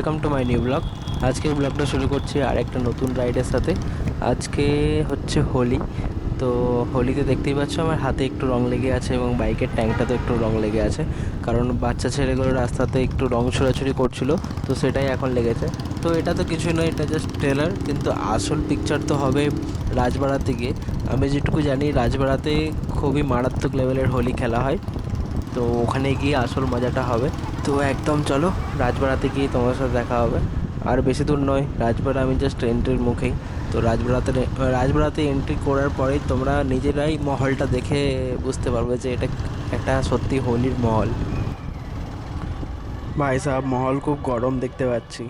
Welcome to my new blog. আজকের ব্লগটা শুরু করছি আর একটা নতুন রাইডের সাথে। আজকে হচ্ছে হোলি। তো হোলিতে দেখতেই পাচ্ছ আমার হাতে একটু রং লেগে আছে এবং বাইকের ট্যাঙ্কটাতে একটু রং লেগে আছে। কারণ বাচ্চা ছেলেগুলো রাস্তাতে একটু রং ছোড়াছুড়ি করছিল, তো সেটাই এখন লেগেছে। তো এটা তো কিছুই নয়, এটা জাস্ট ট্রেলার কিন্তু আসল পিকচার তো হবে রাজবাড়াতে গিয়ে। আমি যেটুকু জানি, রাজবাড়াতে খুবই মারাত্মক লেভেলের হোলি খেলা হয়। তো ওখানে গিয়ে আসল মজাটা হবে। তো একদম চলো, রাজবাড়াতে গিয়ে তোমার সাথে দেখা হবে। আর বেশি দূর নয়, রাজবাড়া আমি জাস্ট এন্ট্রির মুখেই। তো রাজবাড়াতে রাজবাড়াতে এন্ট্রি করার পরেই তোমরা নিজেরাই মহলটা দেখে বুঝতে পারবে যে এটা একটা সত্যি হোলির মহল। ভাই সাহেব, মহল খুব গরম দেখতে পাচ্ছি।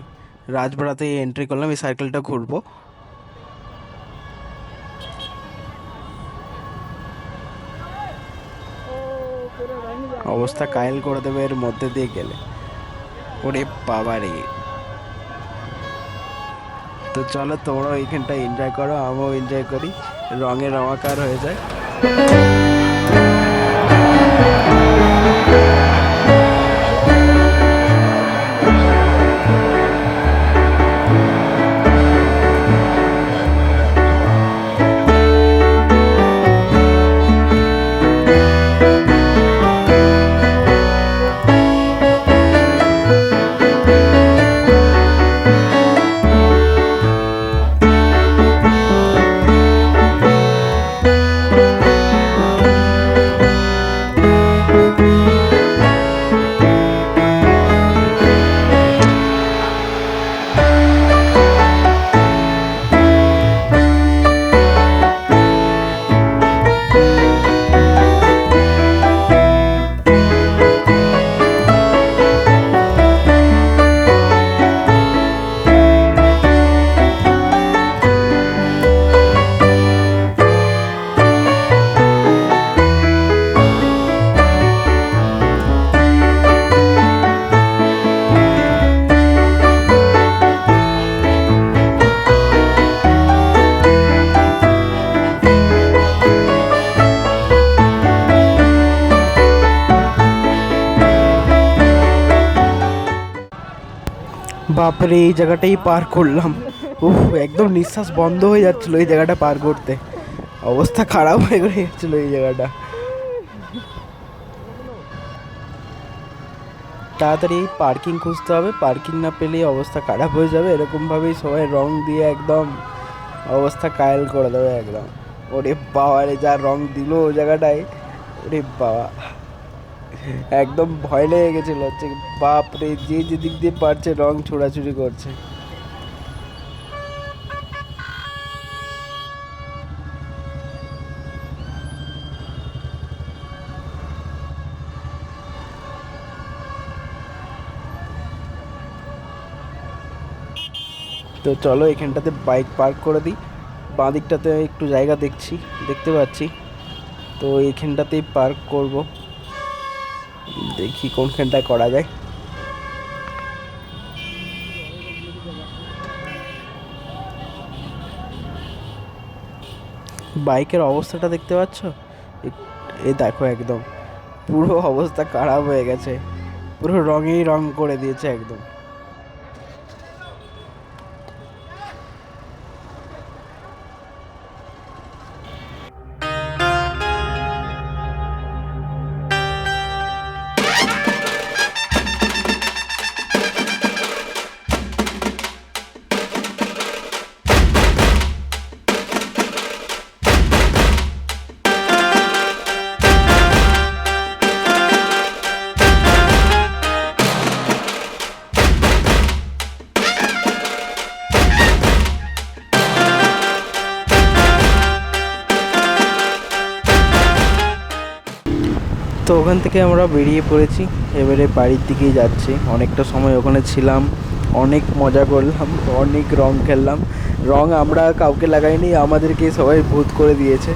রাজবাড়াতে এন্ট্রি করলাম, এই সাইকেলটা ঘুরবো। অবস্থা কায়েল করে দেবে এর মধ্যে দিয়ে গেলে। ওরে বাবা রে তো চলো তোমরাও এইখানটা এনজয় করো, আমিও এনজয় করি। রঙে রঙাকার হয়ে যায়। বাপরে, এই জায়গাটাই পার করলাম। উফ, একদম নিঃশ্বাস বন্ধ হয়ে যাচ্ছিল এই জায়গাটা পার করতে। অবস্থা খারাপ হয়ে গেছিল এই জায়গাটা। তাড়াতাড়ি পার্কিং খুঁজতে হবে। পার্কিং না পেলেই অবস্থা খারাপ হয়ে যাবে। এরকমভাবেই সবাই রং দিয়ে একদম অবস্থা কায়েল করে দেবে একদম। ওরে বাবা রে যা রং দিল ও জায়গাটায়। ওরে বাবা। একদম ভয় লেগে গেছিল হচ্ছে বাপ রে যে যেদিক দিয়ে পারছে রং ছোড়াছুড়ি করছে। তো চলো এখানটাতে বাইক পার্ক করে দিই। বাঁ দিকটাতে একটু জায়গা দেখছি, দেখতে পাচ্ছি। তো এইখানটাতেই পার্ক করব। দেখি কোনখানটা করা যায়। বাইকের অবস্থাটা দেখতে পাচ্ছ? এ- দেখো একদম। পুরো অবস্থা খারাপ হয়ে গেছে। পুরো রঙেই রং করে দিয়েছে একদম। তো ওখান থেকে আমরা বেরিয়ে পড়েছি। এবারে বাড়ির দিকেই যাচ্ছি। অনেকটা সময় ওখানে ছিলাম। অনেক মজা করলাম, অনেক রং খেললাম। রং আমরা কাউকে লাগাইনি, আমাদেরকে সবাই ভূত করে দিয়েছে।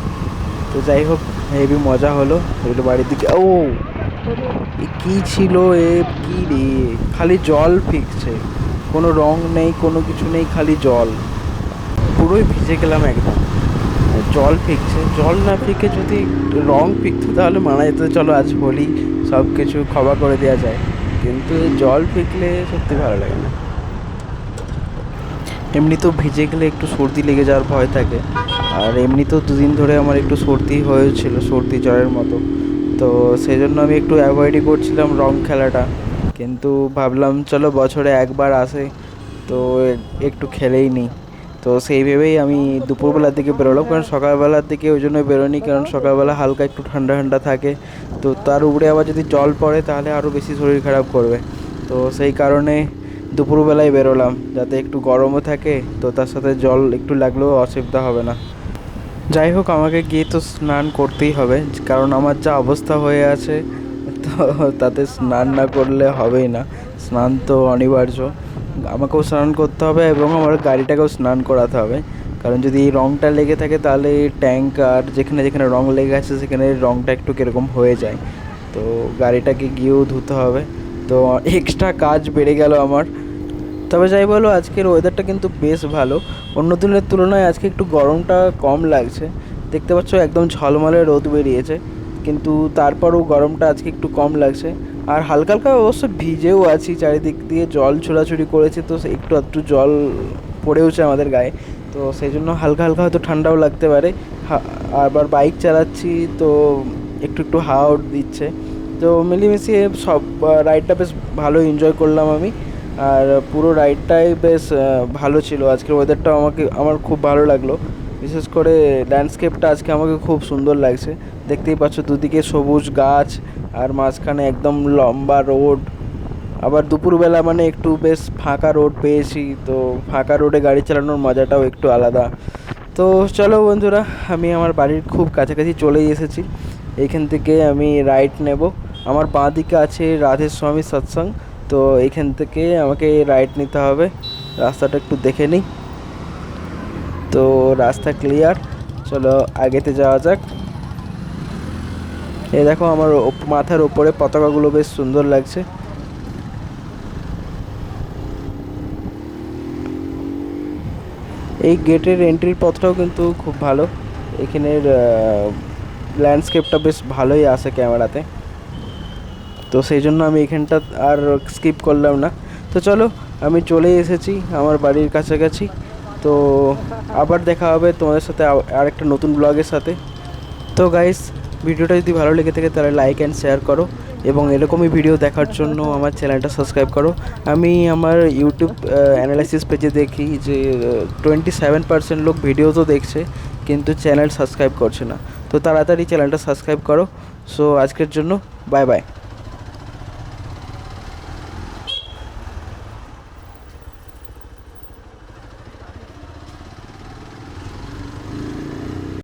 তো যাই হোক, হেভি মজা হলো। এবারে বাড়ির দিকে, ও! কী ছিল এ? কী রে? খালি জল ফিকছে কোনো রং নেই, কোনো কিছু নেই, খালি জল। পুরোই ভিজে গেলাম একদম। জল ফিকছে। জল না ফিকে যদি রং ফিকতো তাহলে মানা যেত, চলো আজ হোলি সব কিছু ক্ষমা করে দেওয়া যায়। কিন্তু জল ফিকলে সত্যি ভালো লাগে না। এমনিতেও ভিজে গেলে একটু সর্দি লেগে যাওয়ার ভয় থাকে। আর এমনিতেও দুদিন ধরে আমার একটু সর্দি হয়েছিল, সর্দি জ্বরের মতো। তো সেই জন্য আমি একটু অ্যাভয়েডই করছিলাম রং খেলাটা। কিন্তু ভাবলাম, চলো বছরে একবার আসে, তো একটু খেলেই নিই তো সেই ভেবেই আমি দুপুরবেলার দিকে বেরোলাম। কারণ সকালবেলার দিকে ওই জন্য বেরোনি কারণ সকালবেলা হালকা একটু ঠান্ডা ঠান্ডা থাকে। তো তার উপরে আবার যদি জল পড়ে, তাহলে আরও বেশি শরীর খারাপ করবে। তো সেই কারণে দুপুরবেলায় বেরোলাম, যাতে একটু গরমও থাকে, তো তার সাথে জল একটু লাগলেও অসুবিধা হবে না। যাই হোক, আমাকে গিয়ে তো স্নান করতেই হবে, কারণ আমার যা অবস্থা হয়ে আছে, তো তাতে স্নান না করলে হবেই না। স্নান তো অনিবার্য। আমাকেও স্নান করতে হবে এবং আমার গাড়িটাকেও স্নান করাতে হবে। কারণ যদি এই রঙটা লেগে থাকে তাহলে ট্যাঙ্ক আর যেখানে যেখানে রঙ লেগে আছে সেখানে রঙটা একটু কীরকম হয়ে যায়। তো গাড়িটাকে গিয়েও ধুতে হবে। তো এক্সট্রা কাজ বেড়ে গেল আমার। তবে যাই বলো, আজকের ওয়েদারটা কিন্তু বেশ ভালো। অন্য দিনের তুলনায় আজকে একটু গরমটা কম লাগছে। দেখতে পাচ্ছ একদম ঝলমলে রোদ বেরিয়েছে। কিন্তু তারপরও গরমটা আজকে একটু কম লাগছে। আর হালকা হালকা অবশ্য ভিজেও আছি, চারিদিক দিয়ে জল ছোড়াছুড়ি করেছে, তো একটু একটু জল পড়েওছে আমাদের গায়ে। তো সেই জন্য হালকা হালকা হয়তো ঠান্ডাও লাগতে পারে। আবার বাইক চালাচ্ছি, তো একটু একটু হাওয়াও দিচ্ছে। তো মিলিমিশিয়ে সব রাইডটা বেশ ভালো এনজয় করলাম আমি। আর পুরো রাইডটাই বেশ ভালো ছিল। আজকের ওয়েদারটা আমাকে, আমার খুব ভালো লাগল। বিশেষ করে ল্যান্ডস্কেপটা আজকে আমাকে খুব সুন্দর লাগছে। দেখতেই পাচ্ছ দুদিকে সবুজ গাছ আর মাঝখানে একদম লম্বা রোড। আবার দুপুরবেলা মানে একটু বেশ ফাঁকা রোড পেয়েছি, তো ফাঁকা রোডে গাড়ি চালানোর মজাটাও একটু আলাদা। তো চলো বন্ধুরা, আমি আমার বাড়ির খুব কাছাকাছি চলেই এসেছি। এইখান থেকে আমি রাইট নেব। আমার বাঁ দিকে আছে রাধে স্বামী সৎসঙ্গ তো এইখান থেকে আমাকে রাইট নিতে হবে। রাস্তাটা একটু দেখে নিই। তো রাস্তা ক্লিয়ার চলো আগেতে যাওয়া যাক। এই দেখো আমার মাথার ওপরে পতাকাগুলো বেশ সুন্দর লাগছে। এই গেটের এন্ট্রির পথটাও কিন্তু খুব ভালো। এখানের ল্যান্ডস্কেপটা বেশ ভালোই আসে ক্যামেরাতে। তো সেই জন্য আমি এখানটা আর স্কিপ করলাম না। তো চলো, আমি চলে এসেছি, আমার বাড়ির কাছাকাছি। তো আবার দেখা হবে তোমাদের সাথে আ- আরেকটা নতুন ব্লগের সাথে। তো গাইস ভিডিওটা যদি ভালো লেগে থাকে তাহলে লাইক অ্যান্ড শেয়ার করো এবং এরকমই ভিডিও দেখার জন্য আমার চ্যানেলটা সাবস্ক্রাইব করো। আমি আমার ইউটিউব অ্যানালাইসিস পেজে দেখি যে টোয়েন্টি সেভেন পার্সেন্ট লোক ভিডিও তো দেখছে, কিন্তু চ্যানেল সাবস্ক্রাইব করছে না। তো তাড়াতাড়ি চ্যানেলটা সাবস্ক্রাইব করো। সো আজকের জন্য বাই বাই